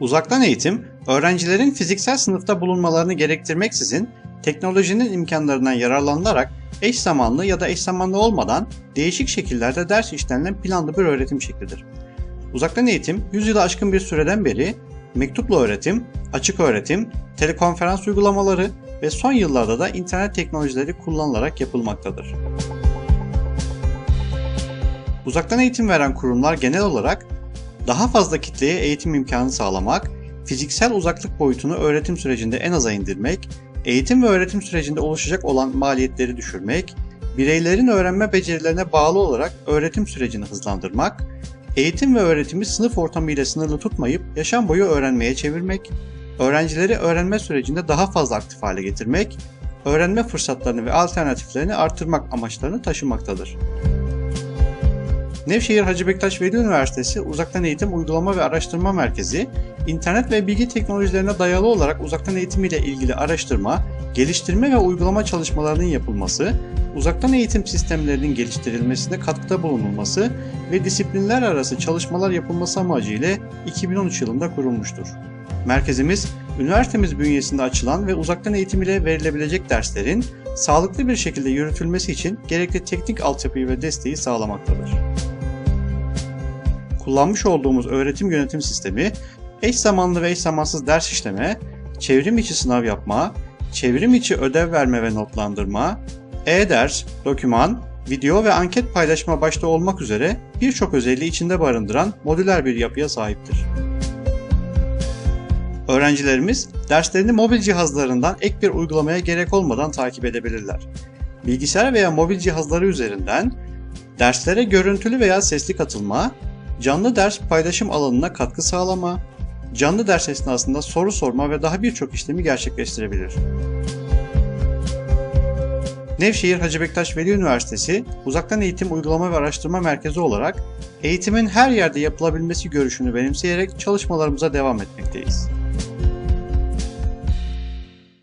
Uzaktan eğitim, öğrencilerin fiziksel sınıfta bulunmalarını gerektirmeksizin teknolojinin imkanlarından yararlanılarak eş zamanlı ya da eş zamanlı olmadan değişik şekillerde ders işlenilen planlı bir öğretim şeklidir. Uzaktan eğitim 100 yılı aşkın bir süreden beri mektupla öğretim, açık öğretim, telekonferans uygulamaları ve son yıllarda da internet teknolojileri kullanılarak yapılmaktadır. Uzaktan eğitim veren kurumlar genel olarak daha fazla kitleye eğitim imkanı sağlamak, fiziksel uzaklık boyutunu öğretim sürecinde en aza indirmek, eğitim ve öğretim sürecinde oluşacak olan maliyetleri düşürmek, bireylerin öğrenme becerilerine bağlı olarak öğretim sürecini hızlandırmak, eğitim ve öğretimi sınıf ortamı ile sınırlı tutmayıp yaşam boyu öğrenmeye çevirmek, öğrencileri öğrenme sürecinde daha fazla aktif hale getirmek, öğrenme fırsatlarını ve alternatiflerini artırmak amaçlarını taşımaktadır. Nevşehir Hacı Bektaş Veli Üniversitesi Uzaktan Eğitim Uygulama ve Araştırma Merkezi, internet ve bilgi teknolojilerine dayalı olarak uzaktan eğitim ile ilgili araştırma, geliştirme ve uygulama çalışmalarının yapılması, uzaktan eğitim sistemlerinin geliştirilmesine katkıda bulunulması ve disiplinler arası çalışmalar yapılması amacıyla 2013 yılında kurulmuştur. Merkezimiz, üniversitemiz bünyesinde açılan ve uzaktan eğitim ile verilebilecek derslerin sağlıklı bir şekilde yürütülmesi için gerekli teknik altyapıyı ve desteği sağlamaktadır kullanmış olduğumuz öğretim yönetim sistemi eş zamanlı ve eş zamansız ders işleme, çevrim içi sınav yapma, çevrim içi ödev verme ve notlandırma, e-ders, doküman, video ve anket paylaşma başta olmak üzere birçok özelliği içinde barındıran modüler bir yapıya sahiptir. Öğrencilerimiz derslerini mobil cihazlarından ek bir uygulamaya gerek olmadan takip edebilirler. Bilgisayar veya mobil cihazları üzerinden derslere görüntülü veya sesli katılma, canlı ders paylaşım alanına katkı sağlama, canlı ders esnasında soru sorma ve daha birçok işlemi gerçekleştirebilir. Nevşehir Hacı Bektaş Veli Üniversitesi Uzaktan Eğitim Uygulama ve Araştırma Merkezi olarak eğitimin her yerde yapılabilmesi görüşünü benimseyerek çalışmalarımıza devam etmekteyiz. thank you